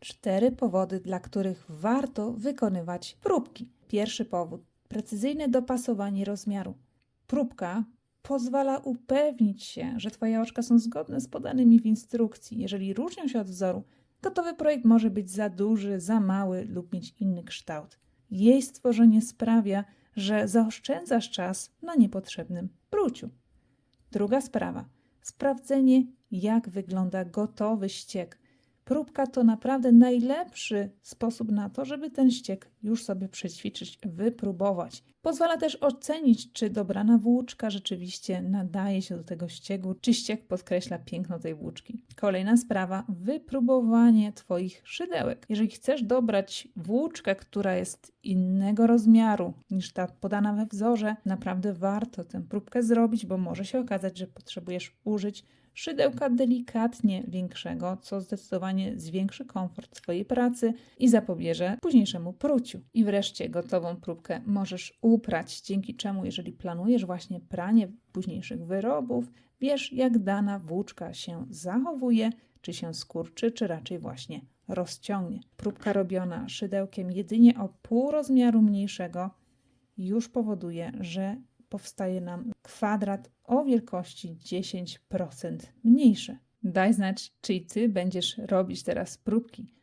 Cztery powody, dla których warto wykonywać próbki. Pierwszy powód precyzyjne dopasowanie rozmiaru. Próbka pozwala upewnić się, że Twoje oczka są zgodne z podanymi w instrukcji. Jeżeli różnią się od wzoru, gotowy projekt może być za duży, za mały lub mieć inny kształt. Jej stworzenie sprawia, że zaoszczędzasz czas na niepotrzebnym pruciu. Druga sprawa. Sprawdzenie, jak wygląda gotowy ściek. Próbka to naprawdę najlepszy sposób na to, żeby ten ściek już sobie przećwiczyć, wypróbować. Pozwala też ocenić, czy dobrana włóczka rzeczywiście nadaje się do tego ściegu, czy ściek podkreśla piękno tej włóczki. Kolejna sprawa, wypróbowanie Twoich szydełek. Jeżeli chcesz dobrać włóczkę, która jest innego rozmiaru niż ta podana we wzorze, naprawdę warto tę próbkę zrobić, bo może się okazać, że potrzebujesz użyć szydełka delikatnie większego, co zdecydowanie zwiększy komfort Twojej pracy i zapobieże późniejszemu pruciu. I wreszcie gotową próbkę możesz uprać, dzięki czemu, jeżeli planujesz właśnie pranie późniejszych wyrobów, wiesz, jak dana włóczka się zachowuje, czy się skurczy, czy raczej właśnie rozciągnie. Próbka robiona szydełkiem jedynie o pół rozmiaru mniejszego już powoduje, że powstaje nam kwadrat o wielkości 10% mniejszy. Daj znać, czy ty będziesz robić teraz próbki.